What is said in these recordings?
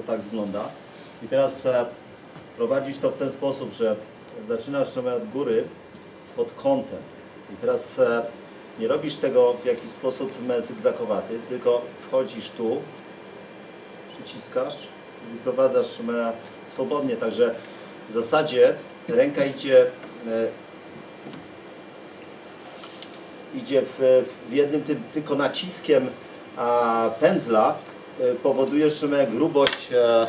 to tak wygląda. I teraz e, prowadzisz to w ten sposób, że zaczynasz trochę od góry pod kątem. I teraz e, nie robisz tego w jakiś sposób zygzakowaty, tylko wchodzisz tu, przyciskasz i wyprowadzasz swobodnie. Także w zasadzie ręka idzie, e, idzie w, w jednym tym, tylko naciskiem a, pędzla powodujesz że grubość e, e,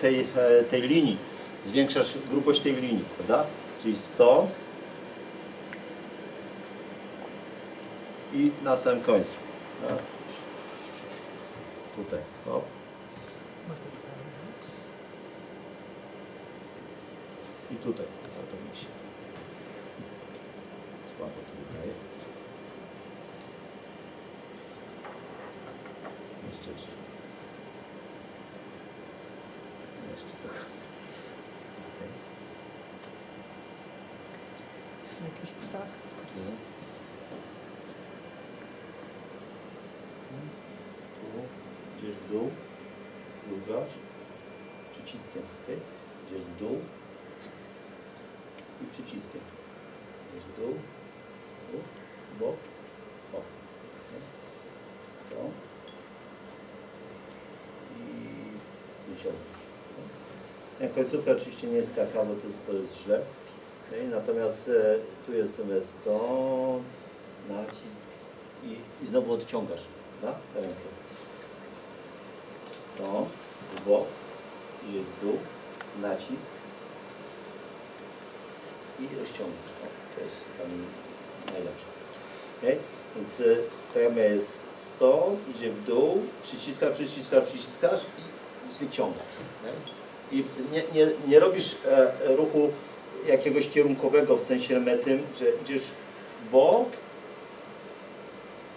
tej, e, tej linii. Zwiększasz grubość tej linii, prawda? Czyli stąd i na samym końcu. Tak. Tutaj. O. I tutaj. Słabo to wydaje. Jeszcze jeszcze. Do końca. Jakiś ptak. Tu. Idziesz w dół. Lugasz. Przyciskiem, ok? Idziesz w dół. I przyciskiem. Idziesz w dół. W bok. O. ok? Stąd. I wyciągasz. ok? Końcówka oczywiście nie jest taka, bo to jest, to jest źle. Okej, Natomiast e, tu jest sobie stąd, nacisk i, i znowu odciągasz tak? rękę. Stąd, w bok, idziesz w dół, nacisk i rozciągasz. O, to jest tam najlepsze. Okay? Więc e, to jest stąd, idzie w dół, przyciskasz, przyciskasz, przyciskasz i wyciągasz. I nie, nie, nie robisz e, ruchu jakiegoś kierunkowego w sensie metym, że idziesz w bok,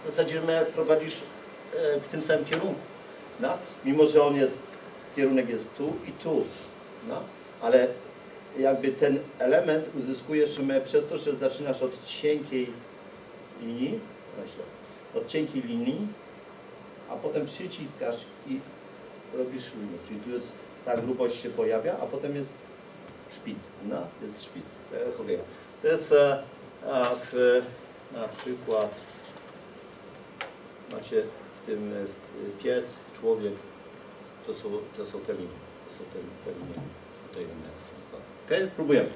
w zasadzie me prowadzisz e, w tym samym kierunku. No? Mimo, że on jest, kierunek jest tu i tu. No? Ale jakby ten element uzyskujesz me przez to, że zaczynasz od cienkiej linii, od cienkiej linii, a potem przyciskasz i robisz linię. Czyli tu jest ta grubość się pojawia, a potem jest szpic. No, jest szpic. e, Hogera. To jest e, w, na przykład macie w tym e, w- pies, człowiek, to są, to są te linie. To są te, te linie tutaj na stole. Ok? Próbujemy.